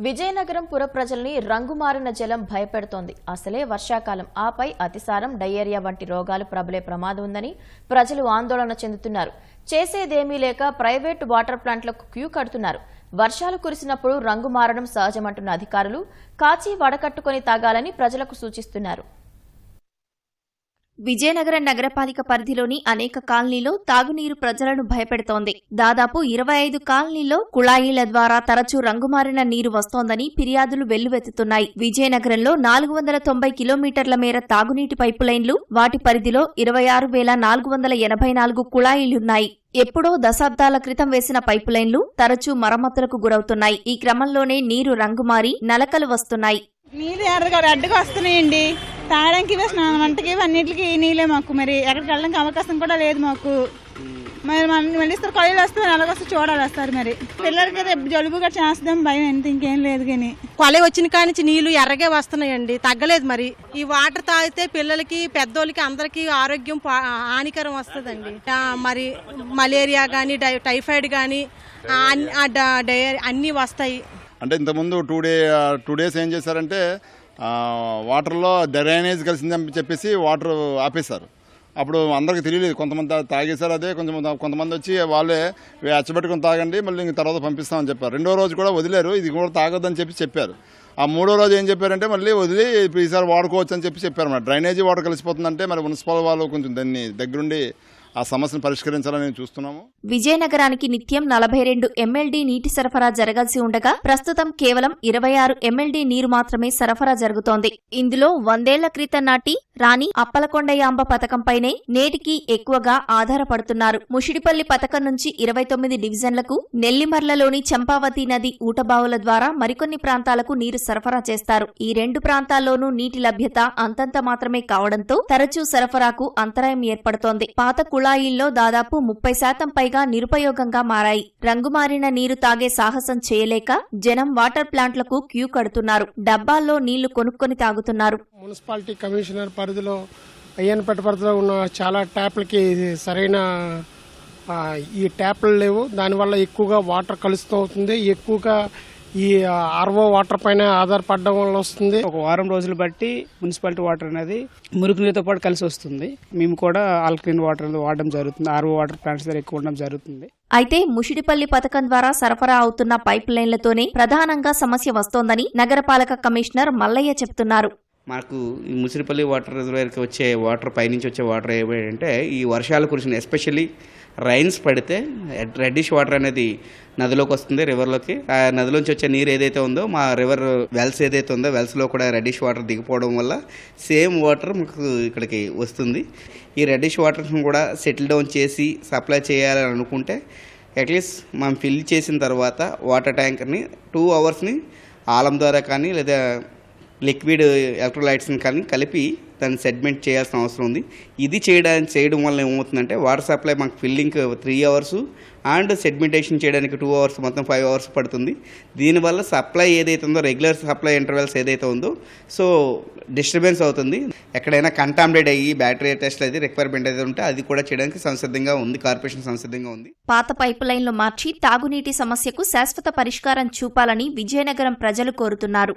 విజయనగరం పుర ప్రజల్ని రంగుమారిన జలం భయపెడుతోంది. అసలే వర్షాకాలం. ఆపై అతిసారం డయేరియా వంటి రోగాలు ప్రబలే ప్రమాదం ఉందని ప్రజలు ఆందోళన చెందుతున్నారు. చేసేదేమీ లేక ప్రైవేటు వాటర్ ప్లాంట్లకు క్యూ కడుతున్నారు. వర్షాలు కురిసినప్పుడు రంగు మారడం సహజమంటున్న అధికారులు కాచి వడకట్టుకొని తాగాలని ప్రజలకు సూచిస్తున్నారు. విజయనగరం నగరపాలిక పరిధిలోని అనేక కాలనీలో తాగునీరు ప్రజలను భయపెడుతోంది. దాదాపు ఇరవై ఐదు కాలనీల్లో కుళాయిల ద్వారా తరచూ రంగుమారిన నీరు వస్తోందని ఫిర్యాదులు వెల్లువెత్తుతున్నాయి. విజయనగరంలో నాలుగు వందల తొంభై కిలోమీటర్ల మేర తాగునీటి పైపు లైన్లు వాటి పరిధిలో ఇరవై ఆరు వేల నాలుగు వందల ఎనభై నాలుగు కుళాయిలున్నాయి. ఎప్పుడో దశాబ్దాల క్రితం వేసిన పైపు లైన్లు తరచూ మరమ్మతులకు గురవుతున్నాయి. ఈ క్రమంలోనే నీరు రంగుమారి నలకలు వస్తున్నాయి. ఎర్రగా రెడ్గా వస్తున్నాయండి. తాగడానికి ఇవే స్నానం వంటకి ఇవి అన్నిటికీ నీళ్ళే మాకు. మరి ఎక్కడికి వెళ్ళడానికి అవకాశం కూడా లేదు మాకు. మరి మన మళ్ళీ ఇస్తారు కళ్ళు వస్తే ఎలాగొస్తే చూడాలి వస్తారు మరి. పిల్లలకి రేపు జలుబు కూడా చేస్తాం భయం ఎంత ఇంకేం లేదు కానీ. కొలై వచ్చిన కాడి నుంచి నీళ్ళు ఎర్రగే వస్తున్నాయండి తగ్గలేదు మరి. ఈ వాటర్ తాగితే పిల్లలకి పెద్దోళ్ళకి అందరికీ ఆరోగ్యం పా- హానికరం వస్తుందండి. మరి మలేరియా కానీ టైఫాయిడ్ కానీ అన్నీ వస్తాయి. అంటే ఇంతకుముందు టూ డే టూ డేస్ ఏం చేశారంటే వాటర్లో డ్రైనేజ్ కలిసిందని చెప్పేసి వాటర్ ఆపేశారు. అప్పుడు అందరికి తెలియలేదు కొంతమంది తాగేశారు అదే కొంచెం కొంతమంది వచ్చి వాళ్ళే అచ్చబెట్టుకుని తాగండి మళ్ళీ ఇంక తర్వాత పంపిస్తామని చెప్పారు. రెండో రోజు కూడా వదిలేరు ఇది కూడా తాగొద్దని చెప్పి చెప్పారు. ఆ మూడో రోజు ఏం చెప్పారంటే మళ్ళీ వదిలి ఈసారి వాడుకోవచ్చు అని చెప్పి చెప్పారు. మరి డ్రైనేజీ వాటర్ కలిసిపోతుందంటే మరి మున్సిపల్ వాళ్ళు కొంచెం దాన్ని దగ్గరుండి ఆ సమస్యను పరిష్కరించాలని చూస్తున్నాము. విజయనగరానికి నిత్యం నలభై రెండు ఎమ్మెల్డీ నీటి సరఫరా జరగాల్సి ఉండగా ప్రస్తుతం కేవలం ఇరవై ఆరు ఎమ్మెల్డీ నీరు మాత్రమే సరఫరా జరుగుతోంది. ఇందులో వందేళ్ళ క్రితం నాటి రాణి అప్పలకొండయాంబ పథకంపైనే నేటికి ఎక్కువగా ఆధారపడుతున్నారు. ముషిడిపల్లి పథకం నుంచి ఇరవై తొమ్మిది డివిజన్లకు నెల్లిమర్లలోని చంపావతి నది ఊటబావుల ద్వారా మరికొన్ని ప్రాంతాలకు నీరు సరఫరా చేస్తారు. ఈ రెండు ప్రాంతాల్లోనూ నీటి లభ్యత అంతంత మాత్రమే కావడంతో తరచూ సరఫరాకు అంతరాయం ఏర్పడుతోంది. పాత కుళ కుళాయిల్లో దాదాపు ముప్పై శాతం పైగా నిరుపయోగంగా మారాయి. రంగుమారిన నీరు తాగే సాహసం చేయలేక జనం వాటర్ ప్లాంట్లకు క్యూ కడుతున్నారు. డబ్బాల్లో నీళ్ళు కొనుక్కొని తాగుతున్నారు. మున్సిపాలిటీ కమిషనర్ పరిధిలో అయ్యన్నపేట పరిధిలో ఉన్న చాలా ట్యాప్లకి సరైన ఈ ట్యాప్లు లేవు. దానివల్ల ఎక్కువగా వాటర్ కలుస్తూ అవుతుంది. ఎక్కువగా ఈ ఆర్ఓ వాటర్ పైన ఆధారపడడం వల్ల వస్తుంది. ఒక వారం రోజులు బట్టి మున్సిపాలిటీ వాటర్ అనేది మురికి నీరుతో పాటు కలిసి వస్తుంది. మేము కూడా ఆల్కలీన్ వాటర్ అనేది వాడడం జరుగుతుంది. ఆర్ఓ వాటర్ ప్లాంట్స్ దగ్గర ఎక్కువ ఉండడం జరుగుతుంది. అయితే ముషిడిపల్లి పథకం ద్వారా సరఫరా అవుతున్న పైప్ లైన్లతోనే ప్రధానంగా సమస్య వస్తోందని నగరపాలక కమిషనర్ మల్లయ్య చెప్తున్నారు. మాకు ఈ ముసిరిపల్లి వాటర్ రిజర్వేర్కి వచ్చే వాటర్ పైనుంచి వచ్చే వాటర్ ఏమిటంటే ఈ వర్షాలు కురిసిన ఎస్పెషల్లీ రైన్స్ పడితే రెడ్డిష్ వాటర్ అనేది నదిలోకి వస్తుంది రివర్లోకి. ఆ నదిలోంచి వచ్చే నీరు ఏదైతే ఉందో మా రివర్ వెల్స్ ఏదైతే ఉందో వెల్స్లో కూడా రెడ్డిష్ వాటర్ దిగిపోవడం వల్ల సేమ్ వాటర్ మాకు ఇక్కడికి వస్తుంది. ఈ రెడ్డిష్ వాటర్ని కూడా సెటిల్ డౌన్ చేసి సప్లై చేయాలని అనుకుంటే అట్లీస్ట్ మనం ఫిల్ చేసిన తర్వాత వాటర్ ట్యాంకర్ని టూ అవర్స్ని ఆలం ద్వారా కానీ లేదా లిక్విడ్ ఎలక్ట్రోలైట్స్ని కానీ కలిపి దాన్ని సెగ్మెంట్ చేయాల్సిన అవసరం ఉంది. ఇది చేయడానికి చేయడం వల్ల ఏమవుతుందంటే వాటర్ సప్లై మాకు filling three hours and segmentation చేయడానికి టూ అవర్స్ మొత్తం ఫైవ్ అవర్స్ పడుతుంది. దీనివల్ల సప్లై ఏదైతే ఉందో రెగ్యులర్ సప్లై ఇంటర్వెల్స్ ఏదైతే ఉందో సో డిస్టర్బెన్స్ అవుతుంది. ఎక్కడైనా కంటామినేట్ అయ్యి బ్యాటరీ టెస్ట్ అయితే రిక్వైర్మెంట్ అయితే ఉంటే అది కూడా చేయడానికి సంసిద్ధంగా ఉంది కార్పొరేషన్ సంసిద్ధంగా ఉంది. పాత పైపు లైన్లు మార్చి తాగునీటి సమస్యకు శాశ్వత పరిష్కారం చూపాలని విజయనగరం ప్రజలు కోరుతున్నారు.